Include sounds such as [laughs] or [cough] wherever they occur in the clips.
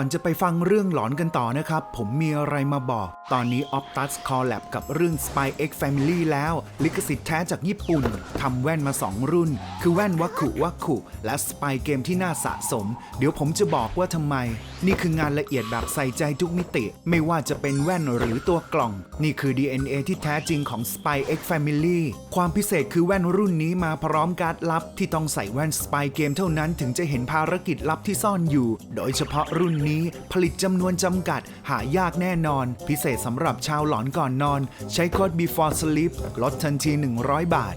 ก่อนจะไปฟังเรื่องหลอนกันต่อนะครับ ผมมีอะไรมาบอก ตอนนี้ Optus Collab กับเรื่อง Spy X Family แล้ว ลิขสิทธิ์แท้จากญี่ปุ่นทำแว่นมา 2 รุ่น คือแว่นวัคุวัคคุและ Spy เกมที่น่าสะสม เดี๋ยวผมจะบอกว่าทำไม นี่คืองานละเอียดแบบใส่ใจทุกมิติ ไม่ว่าจะเป็นแว่นหรือตัวกล่อง นี่คือ DNA ที่แท้จริงของ Spy X Family ความพิเศษคือแว่นรุ่นนี้มาพร้อมการ์ดลับ ที่ต้องใส่แว่น Spy เกมเท่านั้นถึงจะเห็นภารกิจลับที่ซ่อนอยู่ โดยเฉพาะรุ่นนี้ผลิตจำนวนจำกัด หายากแน่นอน พิเศษสำหรับชาวหลอนก่อนนอน ใช้โค้ด before sleep ลดทันที 100 บาท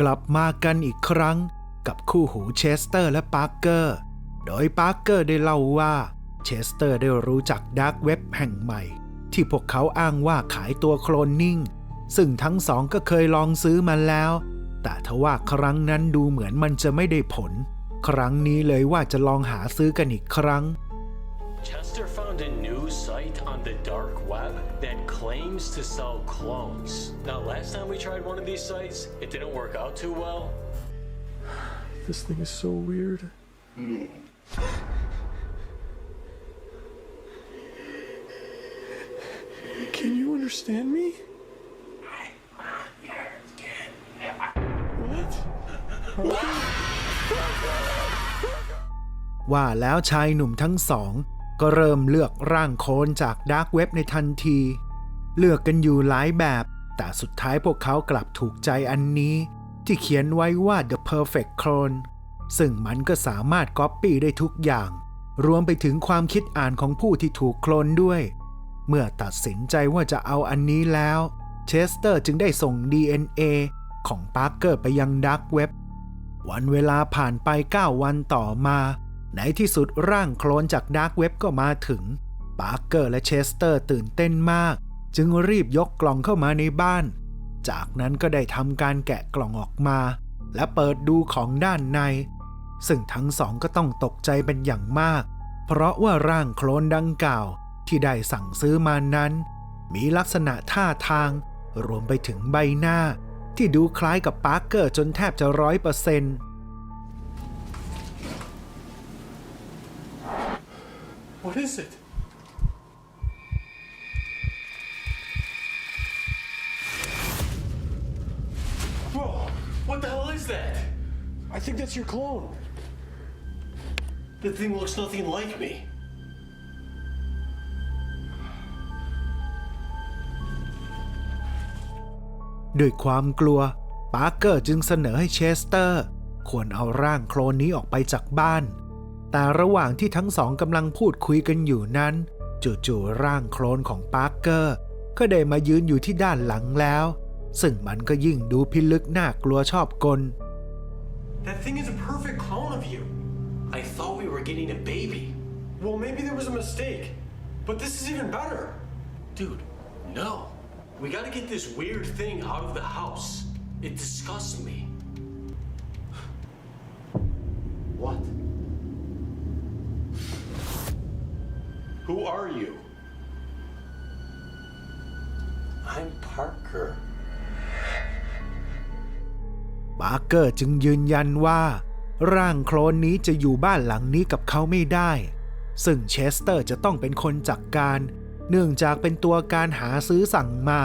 กลับมากันอีกครั้ง กับคู่หูเชสเตอร์และปาร์เกอร์ โดยปาร์เกอร์ได้เล่าว่า เชสเตอร์ได้รู้จักดาร์กเว็บแห่งใหม่ ที่พวกเขาอ้างว่าขายตัวโคลนนิ่ง ซึ่งทั้งสองก็เคยลองซื้อมาแล้ว แต่ทว่าครั้งนั้นดูเหมือนมันจะไม่ได้ผลครั้งนี้เลยว่าจะลองหาซื้อกันอีกครั้ง Chester found a new site on the dark web that claims to sell clones. Now, last time we tried one of these sites, it didn't work out too well. This thing is so weird. Can you understand me? What? [laughs] ว่าแล้วชายหนุ่มทั้งสอง ก็เริ่มเลือกร่างโคลนจากดาร์กเว็บในทันที เลือกกันอยู่หลายแบบ แต่สุดท้ายพวกเขากลับถูกใจอันนี้ ที่เขียนไว้ว่า the perfect clone ซึ่งมันก็สามารถก๊อปปี้ได้ทุกอย่าง รวมไปถึงความคิดอ่านของผู้ที่ถูกโคลนด้วย เมื่อตัดสินใจว่าจะเอาอันนี้แล้ว เชสเตอร์จึงได้ส่ง DNA ของปาร์เกอร์ไปยังดาร์กเว็บ วันเวลาผ่านไป 9 วันต่อมา ในที่สุดร่างโคลนจากดาร์กเว็บก็มาถึง ปาร์เกอร์และเชสเตอร์ตื่นเต้นมาก จึงรีบยกกล่องเข้ามาในบ้าน จากนั้นก็ได้ทำการแกะกล่องออกมา และเปิดดูของด้านใน ซึ่งทั้งสองก็ต้องตกใจเป็นอย่างมาก เพราะว่าร่างโคลนดังกล่าวที่ได้สั่งซื้อมานั้น มีลักษณะท่าทาง รวมไปถึงใบหน้า ที่ดูคล้ายกับปาร์เกอร์จนแทบจะร้อยเปอร์เซ็นต์ What is it? Whoa! What the hell is that? I think that's your clone. The thing looks nothing like me. ด้วยความกลัวปาร์เกอร์จึงเสนอให้เชสเตอร์ควรเอาร่างโคลนนี้ออกไปจากบ้าน แต่ระหว่างที่ทั้งสองกำลังพูดคุยกันอยู่นั้น จู่ๆร่างโคลนของปาร์เกอร์ ก็ได้มายืนอยู่ที่ด้านหลังแล้ว ซึ่งมันก็ยิ่งดูพิลึกน่ากลัวชอบกล That thing is a perfect clone of you. I thought we were getting a baby. Well, maybe there was a mistake. But this is even better. Dude, no. We gotta get this weird thing out of the house. It disgusts me. What? Who are you? I'm Parker. ปาร์เกอร์จึงยืนยันว่า ร่างโคลนนี้จะอยู่บ้านหลังนี้กับเขาไม่ได้ ซึ่งเชสเตอร์จะต้องเป็นคนจัดกการ เนื่องจากเป็นตัวการหาซื้อสั่งมา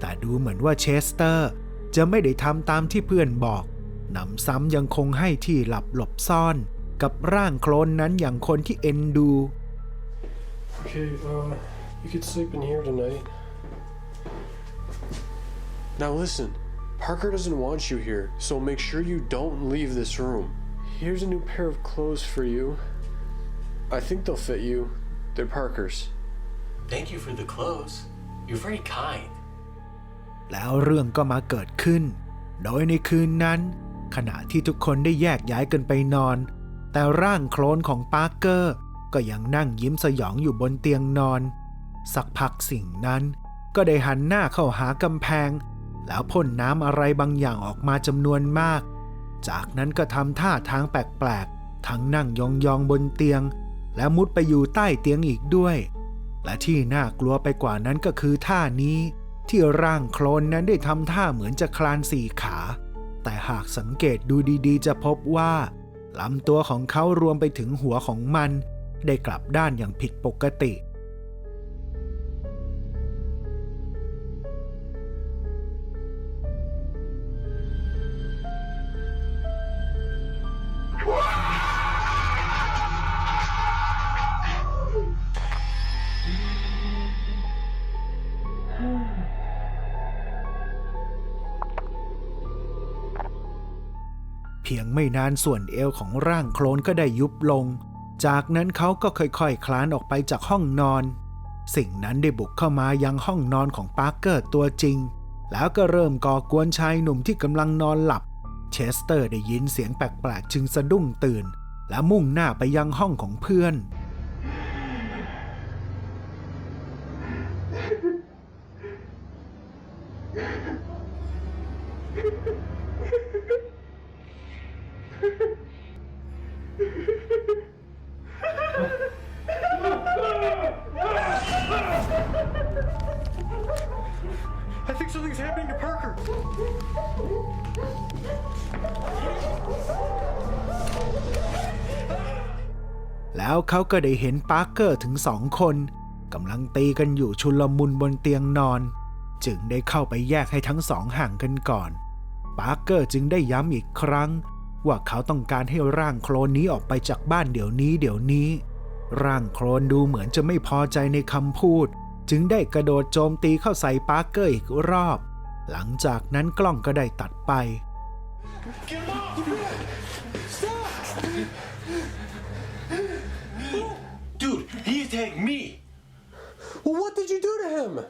แต่ดูเหมือนว่าเชสเตอร์จะไม่ได้ทำตามที่เพื่อนบอกหนำซ้ำยังคงให้ที่หลับหลบซ่อน กับร่างโคลนนั้นอย่างคนที่เอ็นดู Okay, uh, you could sleep in here tonight. Now listen, Parker doesn't want you here, so make sure you don't leave this room. Here's a new pair of clothes for you. I think they'll fit you. They're Parker's. Thank you for the clothes. You're very kind. แล้วเรื่องก็มาเกิดขึ้น โดยในคืนนั้น ขณะที่ทุกคนได้แยกย้ายกันไปนอน แต่ร่างโคลนของปาร์เกอร์ ก็ยังนั่งยิ้มสยองอยู่บนเตียงนอน สักพักสิ่งนั้น ก็ได้หันหน้าเข้าหากำแพง แล้วพ่นน้ำอะไรบางอย่างออกมาจำนวนมาก จากนั้นก็ทำท่าทางแปลกๆ ทั้งนั่งยองๆบนเตียง และมุดไปอยู่ใต้เตียงอีกด้วย และที่น่ากลัวไปกว่านั้นก็คือท่านี้ ที่ร่างโคลนนั้นได้ทำท่าเหมือนจะคลานสี่ขา แต่หากสังเกตดูดีๆ จะพบว่าลำตัวของเขารวมไปถึงหัวของมัน ได้กลับด้านอย่างผิดปกติ เพียงไม่นานส่วนเอวของร่างโคลนก็ได้ยุบลง จากนั้นเขาก็ค่อยๆคคลานออกไปจากห้องนอน สิ่งนั้นได้บุกเข้ามายังห้องนอนของปาร์เกอร์ตัวจริง แล้วก็เริ่มก่อกวนชายหนุ่มที่กำลังนอนหลับ เชสเตอร์ได้ยินเสียงแปลกๆจึงสะดุ้งตื่น และมุ่งหน้าไปยังห้องของเพื่อน แล้วเขาก็ได้เห็นปาร์เกอร์ถึงสองคนกำลังตีกันอยู่ชุลมุนบนเตียงนอน จึงได้เข้าไปแยกให้ทั้งสองห่างกันก่อน ปาร์เกอร์จึงได้ย้ำอีกครั้ง ว่าเขาต้องการให้ร่างโคลนนี้ออกไปจากบ้านเดี๋ยวนี้เดี๋ยวนี้ ร่างโคลนดูเหมือนจะไม่พอใจในคำพูด จึงได้กระโดดโจมตีเข้าใส่ปาร์เกอร์อีกรอบ หลังจากนั้นกล้องก็ได้ตัดไป Get him off! Stop! Dude, he attacked me. Well, what did you do to him?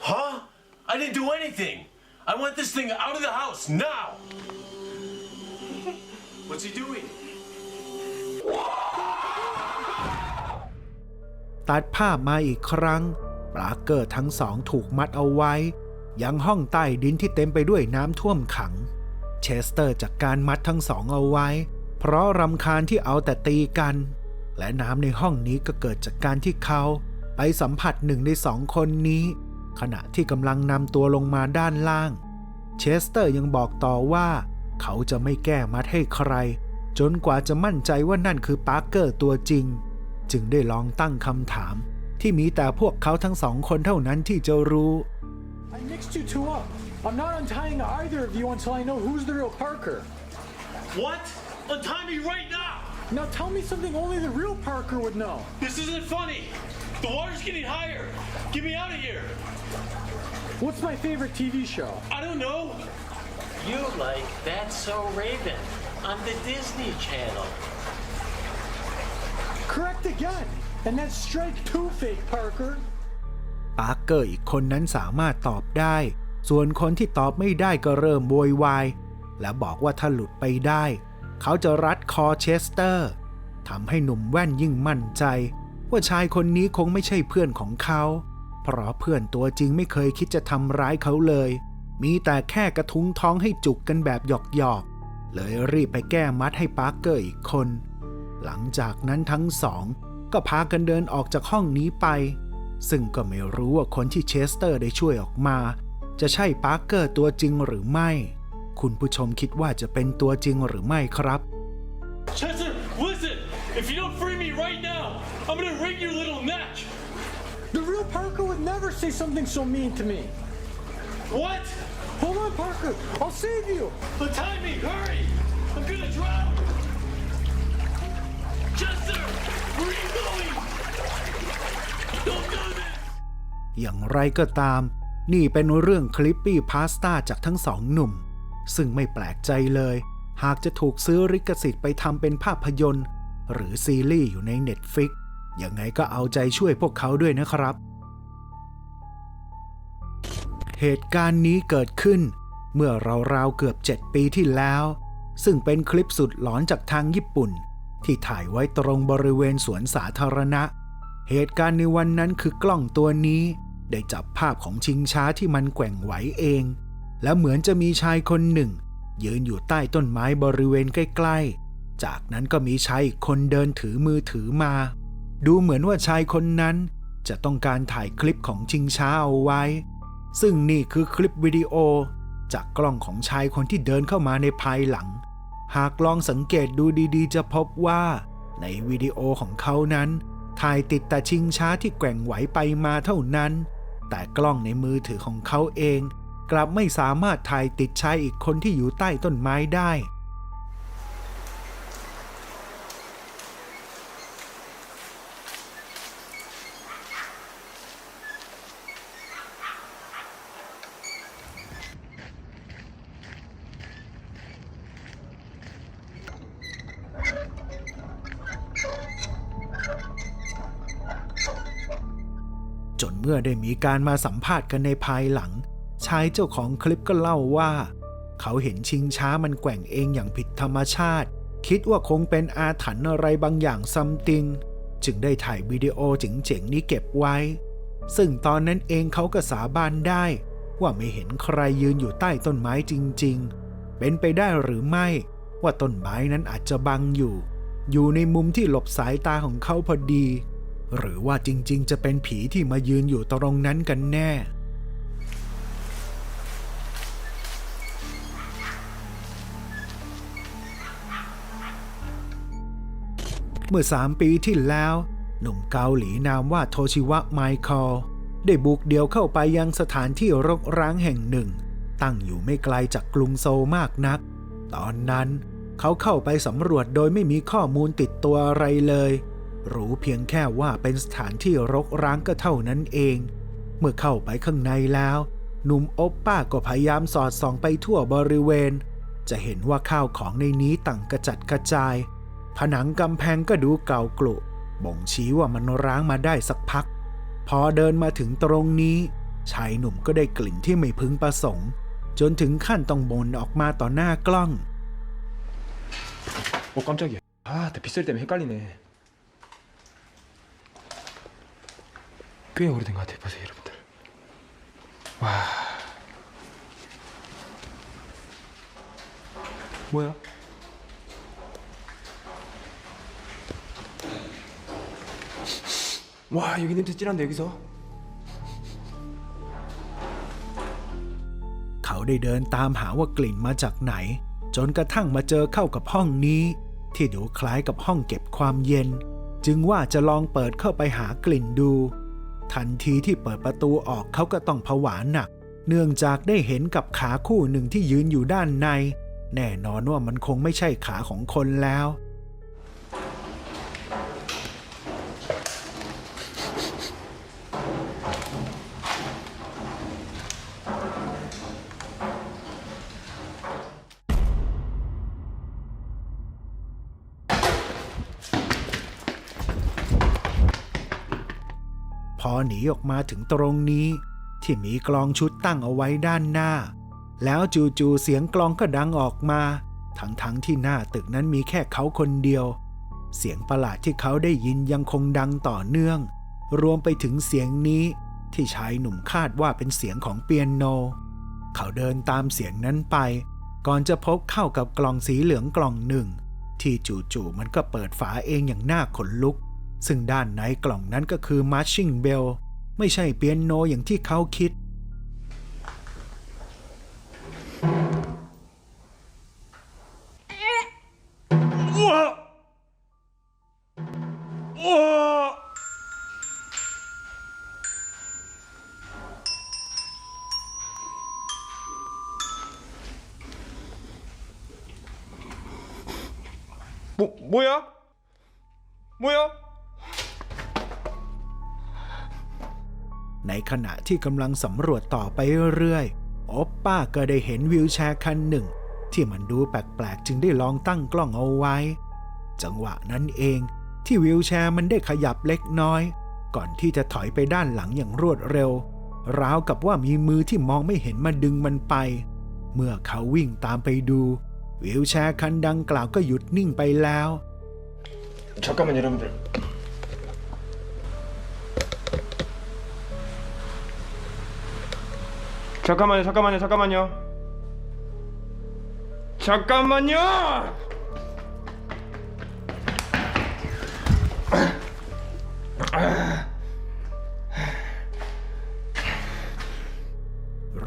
Huh? I didn't do anything. I want this thing out of the house now. What's he doing? ตัดภาพมาอีกครั้งปลาเกอร์ทั้งสองถูกมัดเอาไว้ ยังห้องใต้ดินที่เต็มไปด้วยน้ำท่วมขัง เชสเตอร์จากการมัดทั้งสองเอาไว้ เพราะรำคาญที่เอาแต่ตีกัน และน้ำในห้องนี้ก็เกิดจากการที่เขาไปสัมผัสหนึ่งในสองคนนี้ ขณะที่กำลังนำตัวลงมาด้านล่าง เชสเตอร์ยังบอกต่อว่า เขาจะไม่แก้มัดให้ใคร จนกว่าจะมั่นใจว่านั่นคือปาร์เกอร์ตัวจริง จึงได้ลองตั้งคำถาม ที่มีแต่พวกเขาทั้งสองคนเท่านั้นที่จะรู้ I mixed you two up. I'm not untying either of you until I know who's the real Parker. What? Untie me right now. Now tell me something only the real Parker would know. This isn't funny. The water's getting higher. Get me out of here. What's my favorite TV show? I don't know. You like That's So Raven on the Disney Channel. Correct again. And that's strike two, fake Parker. ปาร์เกอร์อีกคนนั้นสามารถตอบได้ ส่วนคนที่ตอบไม่ได้ก็เริ่มโวยวาย และบอกว่าถ้าหลุดไปได้ เขาจะรัดคอเชสเตอร์ทำให้หนุ่มแว่นยิ่งมั่นใจ ว่าชายคนนี้คงไม่ใช่เพื่อนของเขา เพราะเพื่อนตัวจริงไม่เคยคิดจะทำร้ายเขาเลย มีแต่แค่กระทุ้งท้องให้จุกกันแบบหยอกๆ เลยรีบไปแก้มัดให้ปาร์เกอร์อีกคน หลังจากนั้นทั้งสอง ก็พากันเดินออกจากห้องนี้ไป ซึ่งก็ไม่รู้ว่าคนที่เชสเตอร์ได้ช่วยออกมา จะใช่ปาร์เกอร์ตัวจริงหรือไม่ คุณผู้ชมคิดว่าจะเป็นตัวจริงหรือไม่ครับ Chester, listen. If you don't free me right now, I'm gonna wring your little neck. The real Parker would never say something so mean to me. What? Hold on, Parker. I'll save you. Untie me, hurry! I'm gonna drown! Chester! Where are you going? Don't do this! อย่างไรก็ตามนี่เป็นเรื่องคลิปปี้พาสต้าจากทั้งสองหนุ่ม ซึ่งไม่แปลกใจเลย หากจะถูกซื้อริขสิทธิ์ไปทำเป็นภาพยนตร์ หรือซีรีส์อยู่ใน Netflix ยังไงก็เอาใจช่วยพวกเขาด้วยนะครับ เหตุการณ์นี้เกิดขึ้น เมื่อราวๆเกือบ 7 ปีที่แล้ว ซึ่งเป็นคลิปสุดหลอนจากทางญี่ปุ่น ที่ถ่ายไว้ตรงบริเวณสวนสาธารณะ เหตุการณ์ในวันนั้นคือกล้องตัวนี้ ได้จับภาพของชิงช้าที่มันแกว่งไหวเอง และเหมือนจะมีชายคนหนึ่ง ยืนอยู่ใต้ต้นไม้บริเวณใกล้ๆ จากนั้นก็มีชายอีกคนเดินถือมือถือมา ดูเหมือนว่าชายคนนั้น จะต้องการถ่ายคลิปของชิงช้าเอาไว้ ซึ่งนี่คือคลิปวิดีโอ จากกล้องของชายคนที่เดินเข้ามาในภายหลัง หากลองสังเกตดูดีๆ จะพบว่าในวิดีโอของเขานั้น ถ่ายติดแต่ชิงช้าที่แกว่งไหวไปมาเท่านั้น แต่กล้องในมือถือของเขาเอง กลับไม่สามารถถ่ายติดชายอีกคนที่อยู่ใต้ต้นไม้ได้ จนเมื่อได้มีการมาสัมภาษณ์กันในภายหลัง ชายเจ้าของคลิปก็เล่าว่า เขาเห็นชิงช้ามันแกว่งเองอย่างผิดธรรมชาติ คิดว่าคงเป็นอาถรรพ์อะไรบางอย่างซัมติง จึงได้ถ่ายวิดีโอเจ๋งๆนี้เก็บไว้ ซึ่งตอนนั้นเองเขาก็สาบานได้ ว่าไม่เห็นใครยืนอยู่ใต้ต้นไม้จริง ๆ เป็นไปได้หรือไม่ว่าต้นไม้นั้นอาจจะบังอยู่ อยู่ในมุมที่หลบสายตาของเขาพอดี หรือว่าจริงๆ จะเป็นผีที่มายืนอยู่ตรงนั้นกันแน่ เมื่อสามปีที่แล้ว หนุ่มเกาหลีนามว่าโทชิวะไมคอลได้บุกเดี่ยวเข้าไปยังสถานที่รกร้างแห่งหนึ่ง ตั้งอยู่ไม่ไกลจากกรุงโซลมากนัก ตอนนั้นเขาเข้าไปสำรวจโดยไม่มีข้อมูลติดตัวอะไรเลย รู้เพียงแค่ว่าเป็นสถานที่รกร้างก็เท่านั้นเอง เมื่อเข้าไปข้างในแล้ว หนุ่มโอปป้าก็พยายามสอดส่องไปทั่วบริเวณ จะเห็นว่าข้าวของในนี้ต่างกระจัดกระจาย ผนังกำแพงก็ดูเก่ากลุ บ่งชี้ว่ามันร้างมาได้สักพัก พอเดินมาถึงตรงนี้ ชายหนุ่มก็ได้กลิ่นที่ไม่พึงประสงค์ จนถึงขั้นต้องบ่นออกมาต่อหน้ากล้อง 어 깜짝이야 아 나 빗소리 때문에 헷갈리네 꽤 오래된 것 같아요 보세요 여러분들 와 뭐야 와 여기 냄새 진한데 여기서 เขาได้เดินตามหาว่ากลิ่นมาจากไหน จนกระทั่งมาเจอเข้ากับห้องนี้ ที่ดูคล้ายกับห้องเก็บความเย็น จึงว่าจะลองเปิดเข้าไปหากลิ่นดู ทันทีที่เปิดประตูออกเขาก็ต้องผวาหนัก เนื่องจากได้เห็นกับขาคู่หนึ่งที่ยืนอยู่ด้านใน แน่นอนว่ามันคงไม่ใช่ขาของคนแล้ว อหนีออกมาถึงตรงนี้ ที่มีกลองชุดตั้งเอาไว้ด้านหน้า แล้วจู่ๆเสียงกลองก็ดังออกมา ทั้งๆทที่หน้าตึกนั้นมีแค่เขาคนเดียว เสียงประหลาดที่เขาได้ยินยังคงดังต่อเนื่อง รวมไปถึงเสียงนี้ที่ชายหนุ่มคาดว่าเป็นเสียงของเปียโน เขาเดินตามเสียงนั้นไป ก่อนจะพบเข้ากับกล่องสีเหลืองกล่องหนึ่ง ที่จู่ๆมันก็เปิดฝาเองอย่างน่าขนลุก ซึ่งด้านในกล่องนั้นก็คือ Marching Bell ไม่ใช่เปียโนอย่างที่เขาคิด ที่กำลังสำรวจต่อไปเรื่อยๆโอปป้าก็ได้เห็นวิวแชร์คันหนึ่ง ที่มันดูแปลกๆ จึงได้ลองตั้งกล้องเอาไว้ จังหวะนั้นเองที่วิวแชร์มันได้ขยับเล็กน้อย ก่อนที่จะถอยไปด้านหลังอย่างรวดเร็ว ราวกับว่ามีมือที่มองไม่เห็นมาดึงมันไป เมื่อเขาวิ่งตามไปดู วิวแชร์คันดังกล่าวก็หยุดนิ่งไปแล้ว 잠깐만 여러분들 잠깐만요 잠깐만요 잠깐만요 잠깐만요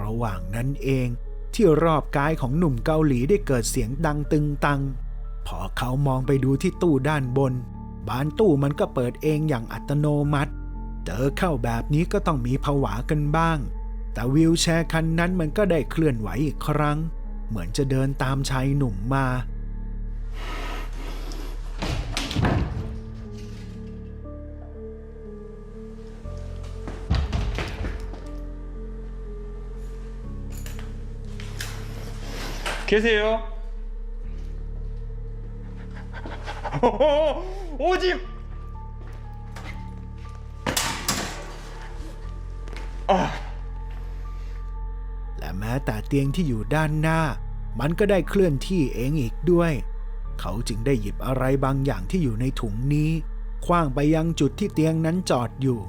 ระหว่างนั้นเอง ที่รอบกายของหนุ่มเกาหลีได้เกิดเสียงดังตึงตัง พอเขามองไปดูที่ตู้ด้านบน บานตู้มันก็เปิดเองอย่างอัตโนมัติ เจอเข้าแบบนี้ก็ต้องมีผวากันบ้าง แต่วิวแชร์คันนั้นมันก็ได้เคลื่อนไหวอีกครั้ง เหมือนจะเดินตามชายหนุ่มมา 계세요? 오지! และ แม้แต่เตียงที่อยู่ด้านหน้า มันก็ได้เคลื่อนที่เองอีกด้วย เขาจึงได้หยิบอะไรบางอย่างที่อยู่ในถุงนี้คว้างไปยังจุดที่เตียงนั้นจอดอยู่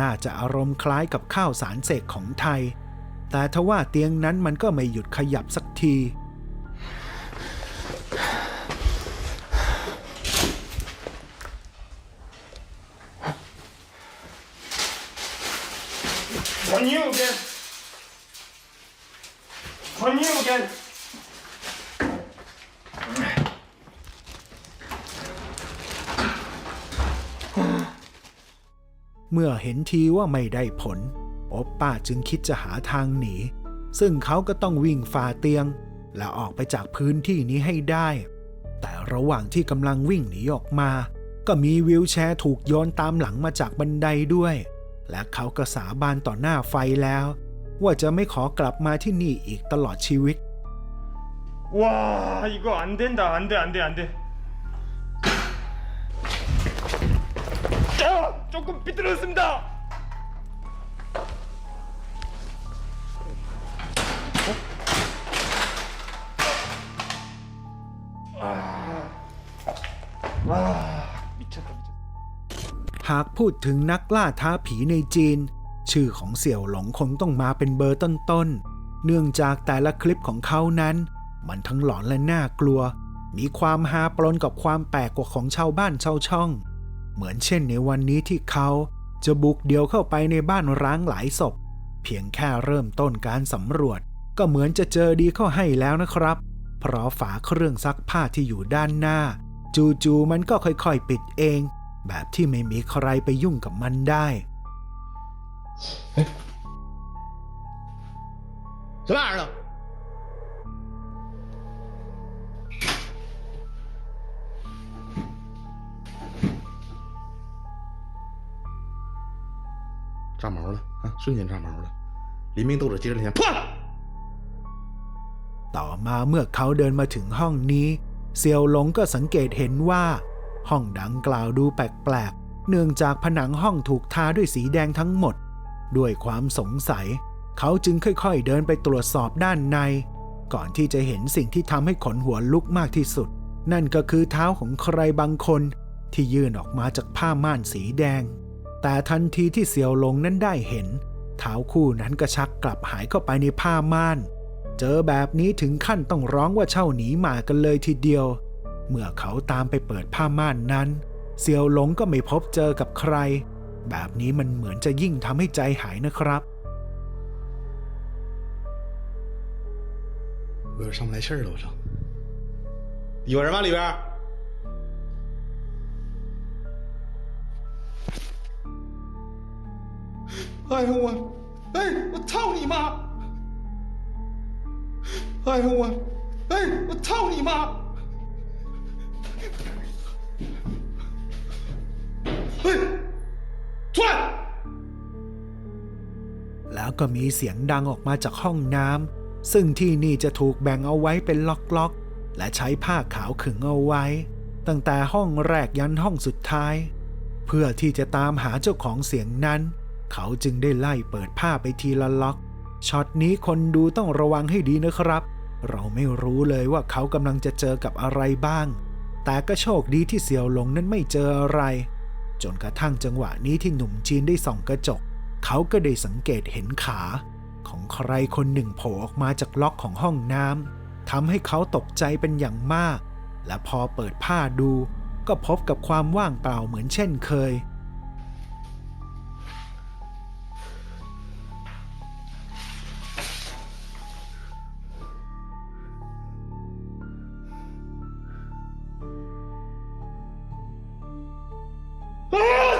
น่าจะอารมณ์คล้ายกับข้าวสารเศษของไทย แต่ทว่าเตียงนั้นมันก็ไม่หยุดขยับสักทีวันนี้โอเ유 gen! เมื่อเห็นทีว่าไม่ได้ผล โอปป้าจึงคิดจะหาทางหนี ซึ่งเขาก็ต้องวิ่งฝ่าเตียง และออกไปจากพื้นที่นี้ให้ได้ แต่ระหว่างที่กำลังวิ่งหนีออกมา ก็มีวิวแชร์ถูกโยนตามหลังมาจากบันไดด้วย และเขาก็สาบานต่อหน้าไฟแล้ว ว่าจะไม่ขอกลับมาที่นี่อีกตลอดชีวิต 와 이거 안 된다 안 돼 안 돼 안돼 아, 조금 삐뚤어졌습니다 아, 와 미쳤다 미쳤다 หากพูดถึงนักล่าท้าผีในจีน ชื่อของเสี่ยวหลงคงต้องมาเป็นเบอร์ต้นๆ เนื่องจากแต่ละคลิปของเขานั้น มันทั้งหลอนและน่ากลัว มีความฮาปลนกับความแปลกกว่าของชาวบ้านชาวช่อง เหมือนเช่นในวันนี้ที่เขาจะบุกเดี่ยวเข้าไปในบ้านร้างหลายศพ เพียงแค่เริ่มต้นการสำรวจ ก็เหมือนจะเจอดีเข้าให้แล้วนะครับ เพราะฝาเครื่องซักผ้าที่อยู่ด้านหน้า จู่ๆมันก็ค่อยๆปิดเอง แบบที่ไม่มีใครไปยุ่งกับมันได้ 什么玩意儿呢？炸毛了啊！瞬间炸毛了，黎明斗者接着天，破了。 ต่อมาเมื่อเขาเดินมาถึงห้องนี้ เซียวหลงก็สังเกตเห็นว่า ห้องดังกล่าวดูแปลกๆ เนื่องจากผนังห้องถูกทาด้วยสีแดงทั้งหมด ด้วยความสงสัย เขาจึงค่อยๆเดินไปตรวจสอบด้านใน ก่อนที่จะเห็นสิ่งที่ทำให้ขนหัวลุกมากที่สุด นั่นก็คือเท้าของใครบางคน ที่ยื่นออกมาจากผ้าม่านสีแดง แต่ทันทีที่เซียวหลงนั้นได้เห็น เท้าคู่นั้นก็ชักกลับหายเข้าไปในผ้าม่าน เจอแบบนี้ถึงขั้นต้องร้องว่าเช่าหนีหมากันเลยทีเดียว เมื่อเขาตามไปเปิดผ้าม่านนั้นเซียวหลงก็ไม่พบเจอกับใคร แบบนี้มันเหมือนจะยิ่งทำให้ใจหายนะครับ 我有点上不来气儿了，我操！有人吗？里边？哎呦我，哎我操你妈！哎呦我，哎我操你妈！哎，出来！ แล้วก็มีเสียงดังออกมาจากห้องน้ำซึ่งที่นี่จะถูกแบ่งเอาไว้เป็นล็อกๆ และใช้ผ้าขาวขึงเอาไว้ ตั้งแต่ห้องแรกยันห้องสุดท้าย เพื่อที่จะตามหาเจ้าของเสียงนั้น เขาจึงได้ไล่เปิดผ้าไปทีละล็อกช็อตนี้คนดูต้องระวังให้ดีนะครับ เราไม่รู้เลยว่าเขากำลังจะเจอกับอะไรบ้าง แต่ก็โชคดีที่เสี่ยวหลงนั้นไม่เจออะไร จนกระทั่งจังหวะนี้ที่หนุ่มจีนได้ส่องกระจก เขาก็ได้สังเกตเห็นขา ของใครคนหนึ่งโผล่ออกมาจากล็อกของห้องน้ำทำให้เขาตกใจเป็นอย่างมาก และพอเปิดผ้าดู ก็พบกับความว่างเปล่าเหมือนเช่นเคย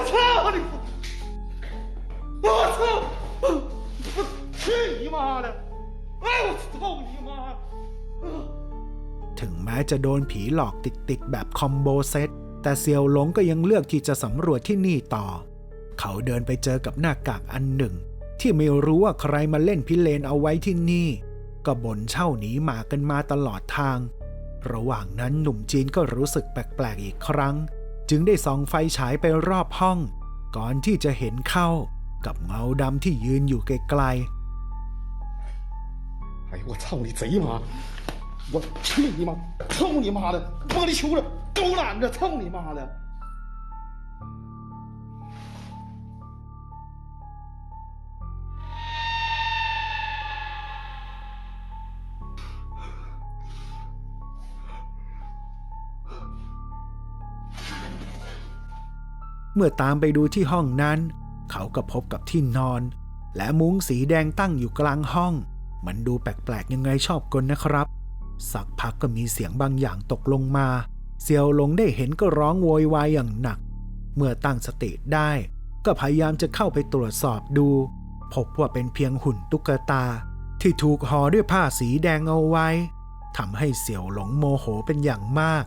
操你！我操！我去你妈的！哎，我操你妈！ ถึงแม้จะโดนผีหลอกติดๆแบบคอมโบเซต แต่เซียวหลงก็ยังเลือกที่จะสำรวจที่นี่ต่อ เขาเดินไปเจอกับหน้ากากอันหนึ่ง ที่ไม่รู้ว่าใครมาเล่นพิเลนเอาไว้ที่นี่ ก็บ่นเช่าหนีหมากันมาตลอดทาง ระหว่างนั้นหนุ่มจีนก็รู้สึกแปลกๆอีกครั้ง จึงได้ส่องไฟฉายไปรอบห้อง ก่อนที่จะเห็นเข้ากับเงาดำที่ยืนอยู่ไกลๆ 哎呦，我操你贼妈！我去你妈！操你妈的！玻璃球子，狗懒子，操你妈的！ เมื่อตามไปดูที่ห้องนั้น เขาก็พบกับที่นอน และมุ้งสีแดงตั้งอยู่กลางห้อง มันดูแปลกๆยังไงชอบกลนนะครับ สักพักก็มีเสียงบางอย่างตกลงมา เซียวหลงได้เห็นก็ร้องโวยวายอย่างหนัก เมื่อตั้งสติได้ ก็พยายามจะเข้าไปตรวจสอบดู พบว่าเป็นเพียงหุ่นตุ๊กตา ที่ถูกห่อด้วยผ้าสีแดงเอาไว้ทำให้เสี่ยวหลงโมโหเป็นอย่างมาก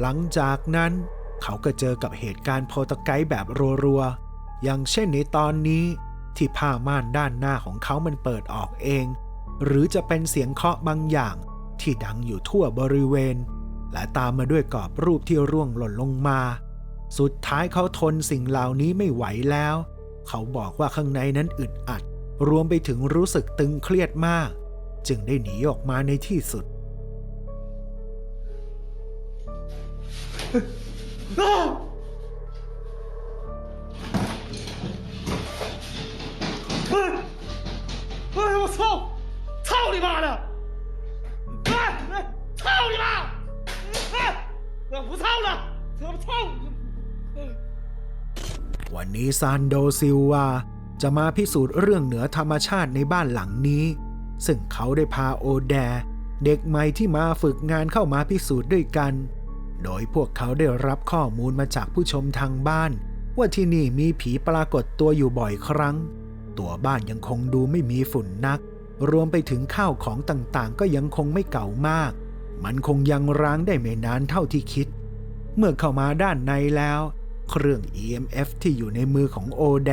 หลังจากนั้นเขาก็เจอกับเหตุการณ์โพลตไกด์แบบรัวๆ อย่างเช่นในตอนนี้ที่ผ้าม่านด้านหน้าของเขามันเปิดออกเอง หรือจะเป็นเสียงเคาะบางอย่างที่ดังอยู่ทั่วบริเวณ และตามมาด้วยกรอบรูปที่ร่วงหล่นลงมา สุดท้ายเขาทนสิ่งเหล่านี้ไม่ไหวแล้ว เขาบอกว่าข้างในนั้นอึดอัด รวมไปถึงรู้สึกตึงเครียดมาก จึงได้หนีออกมาในที่สุด วันนี้ซานโดซิลวา จะมาพิสูจน์เรื่องเหนือธรรมชาติในบ้านหลังนี้ ซึ่งเขาได้พาโอแด เด็กใหม่ที่มาฝึกงานเข้ามาพิสูจน์ด้วยกัน โดยพวกเขาได้รับข้อมูลมาจากผู้ชมทางบ้าน ว่าที่นี่มีผีปรากฏตัวอยู่บ่อยครั้ง ตัวบ้านยังคงดูไม่มีฝุ่นนัก รวมไปถึงข้าวของต่างๆ ก็ยังคงไม่เก่ามาก มันคงยังร้างได้ไม่นานเท่าที่คิด เมื่อเข้ามาด้านในแล้ว เครื่อง EMF ที่อยู่ในมือของโอแด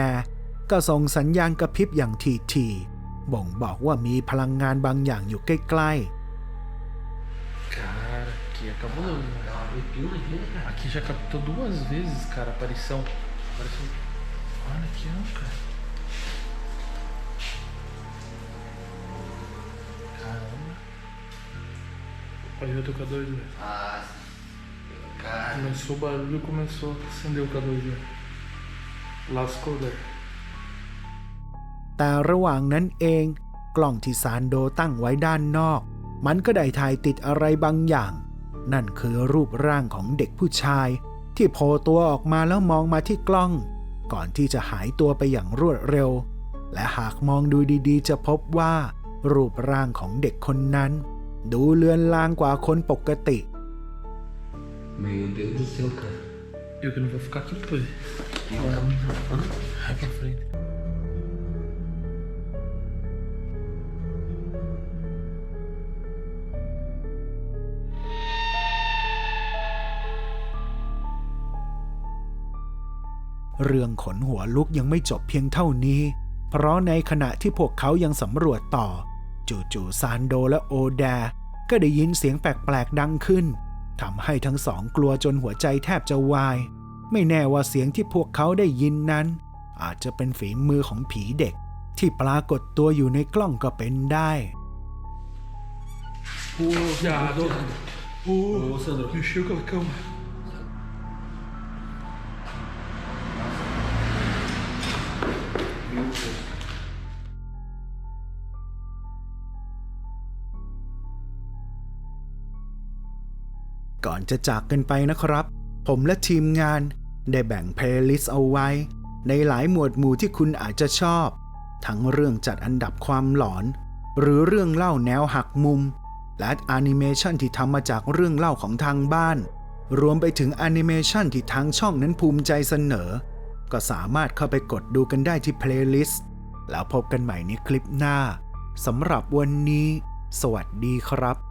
ก็ส่งสัญญาณกระพริบอย่างทีๆบ่งบอกว่ามีพลังงานบางอย่างอยู่ใกล้ๆ Cara, aqui acabou. Aqui já captou duas vezes, cara, a aparição. Aparição. Olha aqui, ó, cara. Caramba. Aí o tocador já. Ah, cara. Começou o barulho e começou a acender o K2 já. Lascou, velho. แต่ระหว่างนั้นเอง กล้องที่ซานโดตั้งไว้ด้านนอก มันก็ได้ถ่ายติดอะไรบางอย่าง นั่นคือรูปร่างของเด็กผู้ชาย ที่โผล่ตัวออกมาแล้วมองมาที่กล้อง ก่อนที่จะหายตัวไปอย่างรวดเร็ว และหากมองดูดีๆ จะพบว่า รูปร่างของเด็กคนนั้น ดูเลือนลางกว่าคนปกติ Meu Deus do céu, cara. Eu que não vou ficar aqui depois. Vai pra frente. เรื่องขนหัวลุกยังไม่จบเพียงเท่านี้ เพราะในขณะที่พวกเขายังสำรวจต่อ จู่ๆซานโดและโอแดก็ได้ยินเสียงแปลกๆดังขึ้นทำให้ทั้งสองกลัวจนหัวใจแทบจะวาย ไม่แน่ว่าเสียงที่พวกเขาได้ยินนั้น อาจจะเป็นฝีมือของผีเด็ก ที่ปรากฏตัวอยู่ในกล้องก็เป็นได้ Ô, viado. Ô, Sandro. Mexeu com a cama. Meu ก่อนจะจากกันไปนะครับ ผมและทีมงานได้แบ่งเพลย์ลิสต์เอาไว้ ในหลายหมวดหมู่ที่คุณอาจจะชอบ ทั้งเรื่องจัดอันดับความหลอน หรือเรื่องเล่าแนวหักมุม และแอนิเมชันที่ทำมาจากเรื่องเล่าของทางบ้าน รวมไปถึงแอนิเมชันที่ทางช่องนั้นภูมิใจเสนอ ก็สามารถเข้าไปกดดูกันได้ที่เพลย์ลิสต์แล้วพบกันใหม่ในคลิปหน้าสำหรับวันนี้ สวัสดีครับ